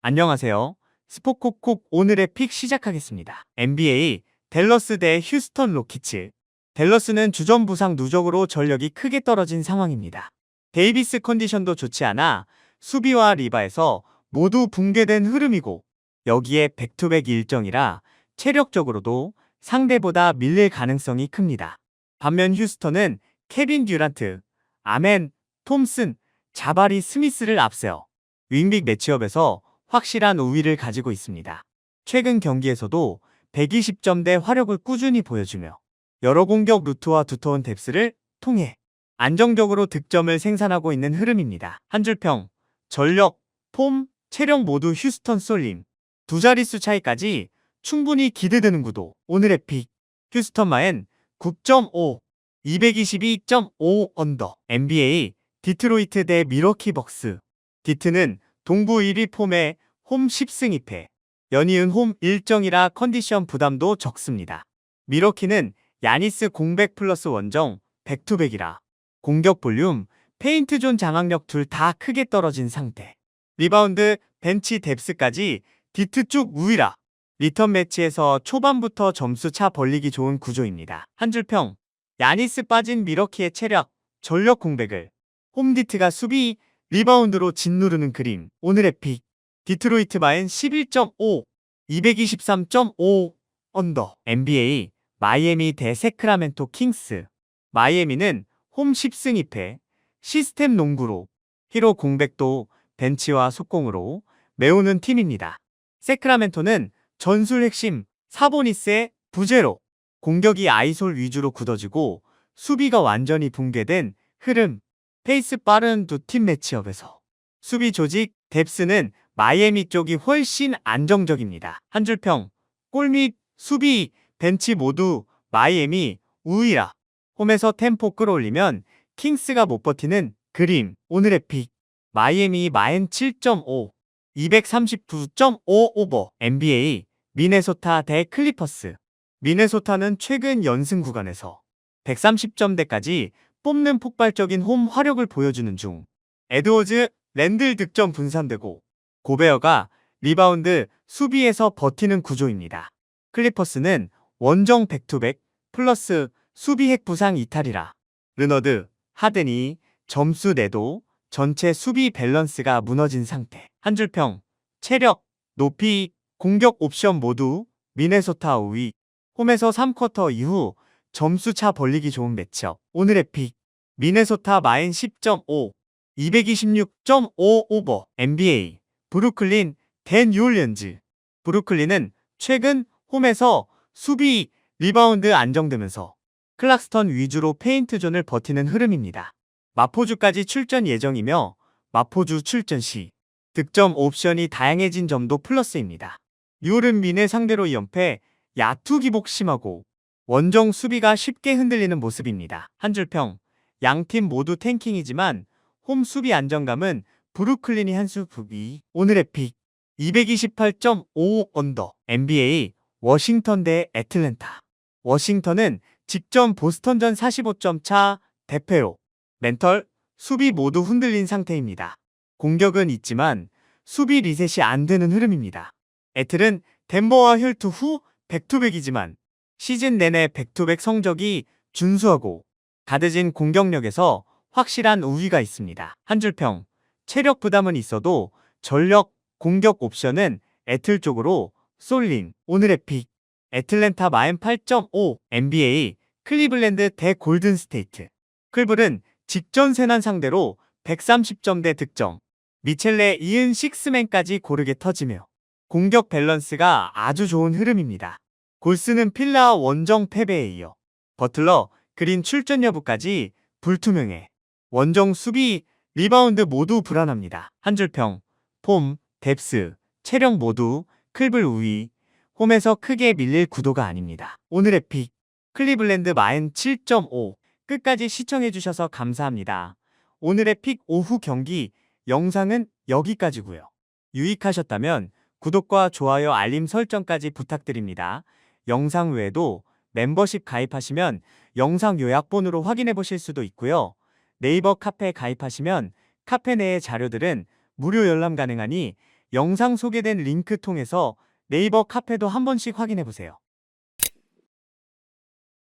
안녕하세요. 스포콕콕 오늘의 픽 시작하겠습니다. NBA 댈러스 대 휴스턴 로키츠. 댈러스는 주전 부상 누적으로 전력이 크게 떨어진 상황입니다. 데이비스 컨디션도 좋지 않아 수비와 리바에서 모두 붕괴된 흐름이고 여기에 백투백 일정이라 체력적으로도 상대보다 밀릴 가능성이 큽니다. 반면 휴스턴은 케빈 듀란트, 아멘, 톰슨, 자바리 스미스를 앞세워 윙빅 매치업에서 확실한 우위를 가지고 있습니다. 최근 경기에서도 120점대 화력을 꾸준히 보여주며 여러 공격 루트와 두터운 뎁스를 통해 안정적으로 득점을 생산하고 있는 흐름입니다. 한 줄평, 전력, 폼, 체력 모두 휴스턴 쏠림. 두 자릿수 차이까지 충분히 기대되는 구도. 오늘의 픽. 휴스턴 마엔 9.5, 222.5 언더. NBA 디트로이트 대 미러키 벅스. 디트는 동부 1위 폼에 홈 10승 2패. 연이은 홈 일정이라 컨디션 부담도 적습니다. 미러키는 야니스 공백 플러스 원정 백투백이라 공격 볼륨, 페인트 존 장악력 둘 다 크게 떨어진 상태. 리바운드, 벤치 뎁스까지 디트 쭉 우위라. 리턴 매치에서 초반부터 점수 차 벌리기 좋은 구조입니다. 한 줄 평. 야니스 빠진 미러키의 체력, 전력 공백을 홈디트가 수비, 리바운드로 짓누르는 그림. 오늘의 픽. 디트로이트 마인 11.5, 223.5 언더. NBA 마이애미 대 세크라멘토 킹스. 마이애미는 홈 10승 2패, 시스템 농구로 히로 공백도 벤치와 속공으로 메우는 팀입니다. 세크라멘토는 전술 핵심 사보니스의 부제로 공격이 아이솔 위주로 굳어지고 수비가 완전히 붕괴된 흐름 페이스 빠른 두 팀 매치업에서 수비 조직 뎁스는 마이애미 쪽이 훨씬 안정적입니다. 한 줄평 골 및 수비 벤치 모두 마이애미 우위라 홈에서 템포 끌어올리면 킹스가 못 버티는 그림. 오늘의 픽 마이애미 마엔 7.5 239.5 오버. NBA 미네소타 대 클리퍼스. 미네소타는 최근 연승 구간에서 130점대까지 뽑는 폭발적인 홈 화력을 보여주는 중 에드워즈 랜들 득점 분산되고 고베어가 리바운드 수비에서 버티는 구조입니다. 클리퍼스는 원정 백투백 플러스 수비 핵 부상 이탈이라 르너드, 하든이 점수 내도 전체 수비 밸런스가 무너진 상태. 한 줄평, 체력, 높이, 공격 옵션 모두 미네소타 우위. 홈에서 3쿼터 이후 점수 차 벌리기 좋은 매치업. 오늘의 픽. 미네소타 마인 10.5, 226.5 오버. NBA. 브루클린 댄 뉴올리언즈. 브루클린은 최근 홈에서 수비, 리바운드 안정되면서 클락스턴 위주로 페인트 존을 버티는 흐름입니다. 마포주까지 출전 예정이며 마포주 출전 시 득점 옵션이 다양해진 점도 플러스입니다. 유르민의 상대로 2연패 야투 기복 심하고 원정 수비가 쉽게 흔들리는 모습입니다. 한 줄평 양팀 모두 탱킹이지만 홈 수비 안정감은 브루클린이 한 수 부비 오늘의 픽 228.5 언더 NBA 워싱턴 대 애틀랜타 워싱턴은 직전 보스턴전 45점 차 대패로 멘털, 수비 모두 흔들린 상태입니다. 공격은 있지만 수비 리셋이 안 되는 흐름입니다. 애틀은 덴버와 혈투 후 백투백이지만 시즌 내내 백투백 성적이 준수하고 가드진 공격력에서 확실한 우위가 있습니다. 한 줄평, 체력 부담은 있어도 전력, 공격 옵션은 애틀 쪽으로 쏠린 오늘의 픽. 애틀랜타 마인 8.5 NBA 클리블랜드 대 골든 스테이트. 클블은 직전 세난 상대로 130점대 득점. 미첼레 이은 식스맨까지 고르게 터지며 공격 밸런스가 아주 좋은 흐름입니다. 골스는 필라 원정 패배에 이어 버틀러, 그린 출전 여부까지 불투명해 원정 수비, 리바운드 모두 불안합니다. 한 줄평, 폼, 뎁스, 체력 모두 클블 우위, 홈에서 크게 밀릴 구도가 아닙니다. 오늘의 픽, 클리블랜드 마인 7.5 끝까지 시청해주셔서 감사합니다. 오늘의 픽 오후 경기 영상은 여기까지고요. 유익하셨다면 구독과 좋아요 알림 설정까지 부탁드립니다. 영상 외에도 멤버십 가입하시면 영상 요약본으로 확인해 보실 수도 있고요. 네이버 카페 가입하시면 카페 내의 자료들은 무료 열람 가능하니 영상 소개된 링크 통해서 네이버 카페도 한 번씩 확인해 보세요.